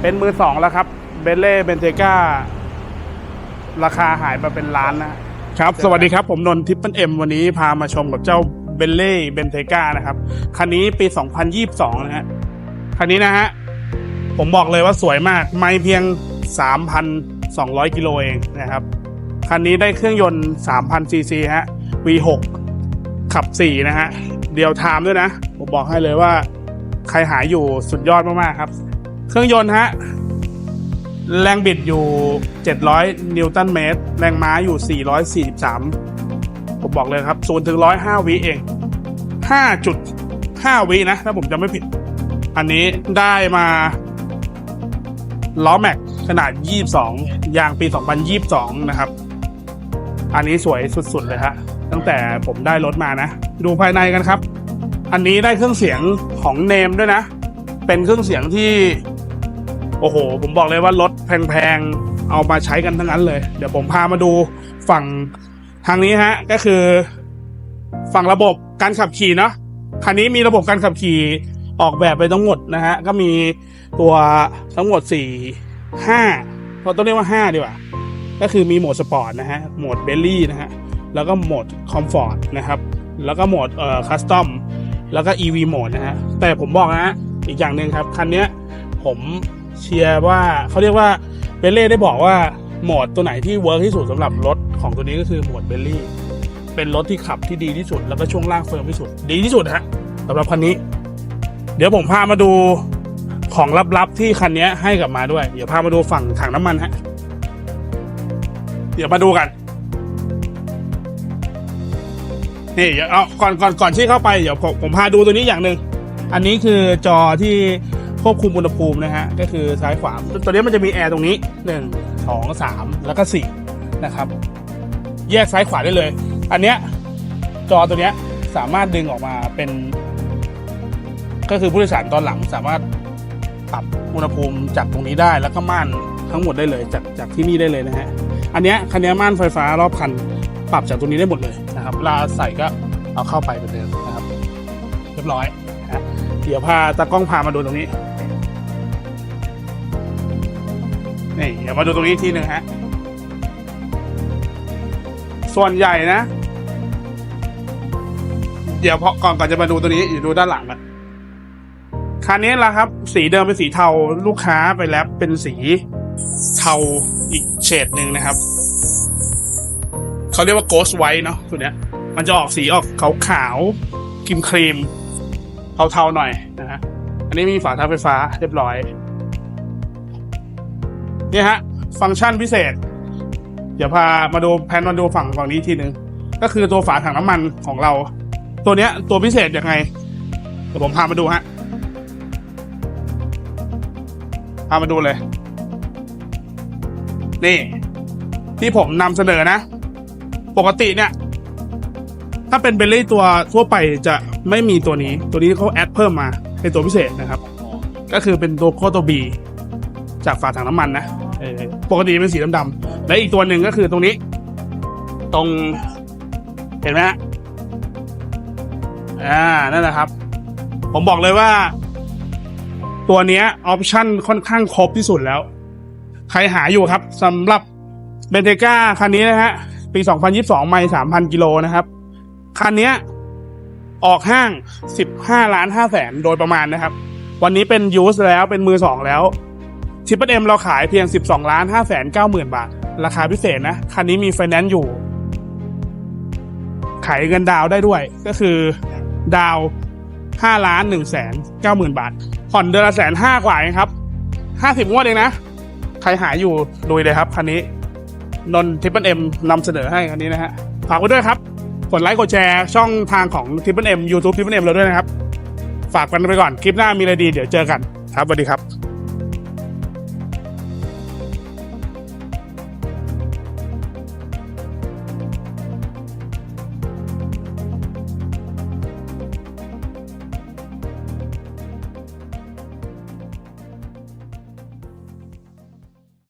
เป็นมือสองแล้วครับเบลเล่เบนเทการาคาหายมาเป็นล้านนะครับ สวัสดีครับ ผมนนท์ทิปเปิลเอ็มวันนี้พามาชมกับเจ้าเบลเล่เบนเทกานะครับ คันนี้ปี 2022 นะฮะ คันนี้นะฮะ ผมบอกเลยว่าสวยมาก ไม่เพียง 3,200 กิโลเองนะครับ คันนี้ได้เครื่องยนต์3,000ซีซีฮะ V6 ขับ 4 นะฮะ เดียวไทม์ด้วยนะ ผมบอกให้เลยว่า ใครหาอยู่สุดยอดมาก ๆ ครับ เครื่องยนต์ฮะ แรงบิดอยู่ 700 นิวตันเมตร แรงม้าอยู่ 443 ผมบอกเลยครับ0ถึง105 วิเอง 5.5 วินะ ถ้าผมจำไม่ผิด อันนี้ได้มาล้อแม็กขนาด 22 ยางปี 2022 นะครับ อันนี้สวยสุด ๆ เลยฮะ ตั้งแต่ผมได้รถมานะ ดูภายในกันครับ อันนี้ได้เครื่องเสียงของเนมด้วยนะ เป็นเครื่องเสียงที่ โอ้โห ผมบอกเลยว่ารถแพงๆ เอามาใช้กันทั้งนั้นเลย เดี๋ยวผมพามาดูฝั่งทางนี้ฮะ ก็คือ ฝั่งระบบการขับขี่เนาะคันนี้มีระบบการขับขี่ออกแบบไปทั้งหมดนะฮะ ก็มีตัวทั้งหมดสี่ห้าเราต้องเรียกว่าห้าดีกว่า ก็คือมีโหมดสปอร์ตนะฮะ โหมดเบลลี่นะฮะ แล้วก็โหมดคอมฟอร์ตนะครับ แล้วก็โหมดเอ่อคัสตอม แล้วก็ EV โหมดนะฮะ แต่ผมบอกนะฮะ อีกอย่างหนึ่งครับ คันนี้ผม เชียร์ว่าเขาเรียกว่าเบลเล่ได้บอกว่าโหมดตัวไหนที่เวิร์กที่สุดสำหรับรถของตัวนี้ก็คือโหมดเบลลี่เป็นรถที่ขับที่ดีที่สุด แล้วก็ช่วงล่างเฟิร์มที่สุด ดีที่สุดฮะสำหรับคันนี้ เดี๋ยวผมพามาดูของลับๆที่คันนี้ให้กลับมาด้วย เดี๋ยวพามาดูฝั่งถังน้ำมันฮะ เดี๋ยวมาดูกัน นี่เดี๋ยวเอาก่อนก่อนก่อนที่เข้าไปเดี๋ยวผมผมพาดูตัวนี้อย่างหนึ่ง อันนี้คือจอที่ ควบคุมอุณหภูมินะฮะก็คือซ้ายขวาตัวนี้มันจะมีแอร์ตรงนี้หนึ่งสองสามแล้วก็สี่นะครับแยกซ้ายขวาได้เลย อันเนี้ยจอตัวเนี้ยสามารถดึงออกมาเป็น ก็คือผู้โดยสารตอนหลังสามารถปรับอุณหภูมิจากตรงนี้ได้แล้วก็ม่านทั้งหมดได้เลยจากจากที่นี่ได้เลยนะฮะอันเนี้ยคันนี้ม่านไฟฟ้ารอบคันปรับจากตรงนี้ได้หมดเลยนะครับเวลาใส่ก็เอาเข้าไปเหมือนเดิมนะครับ เรียบร้อย เดี๋ยวพาตากล้องพามาดูตรงนี้ นี่เดี๋ยวมาดูตรงนี้อีกทีหนึ่งฮะ ส่วนใหญ่นะ เดี๋ยวพอก่อนก่อนจะมาดูตัวนี้อยู่ดูด้านหลังอะคันนี้ละครับ สีเดิมเป็นสีเทาลูกค้าไปแล้วเป็นสีเทาอีกเฉดหนึ่งนะครับ เขาเรียกว่า ghost white เนาะตัวเนี้ย มันจะออกสีออกขาวขาวครีมครีมเทาๆหน่อยนะฮะอันนี้มีฝาท้ายไฟฟ้าเรียบร้อย เนี่ยฮะ ฟังก์ชันพิเศษ เดี๋ยวพามาดูแพนมาดูฝั่งฝั่งนี้ทีหนึ่งก็คือตัวฝาถังน้ำมันของเรา ตัวเนี้ยตัวพิเศษยังไง เดี๋ยวผมพามาดูฮะ พามาดูเลย นี่ ที่ผมนำเสนอนะ ปกติเนี่ย ถ้าเป็นเบลลี่ตัวทั่วไปจะไม่มีตัวนี้ ตัวนี้เขาแอดเพิ่มมาเป็นตัวพิเศษนะครับ ก็คือเป็นตัวโคตัวบี จากฝาถังน้ำมันนะเออปกติเป็นสีดำๆและอีกตัวหนึ่งก็คือตรงนี้ ตรง เห็นไหมฮะอ่านั่นแหละครับ ผมบอกเลยว่า ตัวเนี้ยออปชั่นค่อนข้างครบที่สุดแล้ว ใครหาอยู่ครับสำหรับเบนเทก้าคันนี้นะฮะ ปี 2022 ไม่ 3,000 กิโลนะครับ คันเนี้ยออกห้าง 15 ล้าน5แสนโดยประมาณนะครับ วันนี้เป็นยูสแล้วเป็นมือสองแล้ว ทิปเปิลเอ็มเราขายเพียง 12ล้าน5แสน9หมื่นบาท ราคาพิเศษนะ คันนี้มีไฟแนนซ์อยู่ ขายเงินดาวได้ด้วย ก็คือดาว5ล้าน1แสน9หมื่นบาท ผ่อนเดือนละแสนห้ากว่าเองครับ 50งวดเองนะ ใครหายอยู่ลุยเลยครับคันนี้ นนทิปเปิลเอ็มนำเสนอให้คันนี้นะฮะ ฝากไว้ด้วยครับ กดไลค์กดแชร์ช่องทางของทิปเปิลเอ็มยูทูบทิปเปิลเอ็มเราด้วยนะครับ ฝากกันไปก่อน คลิปหน้ามีอะไรดีเดี๋ยวเจอกัน ครับสวัสดีครับ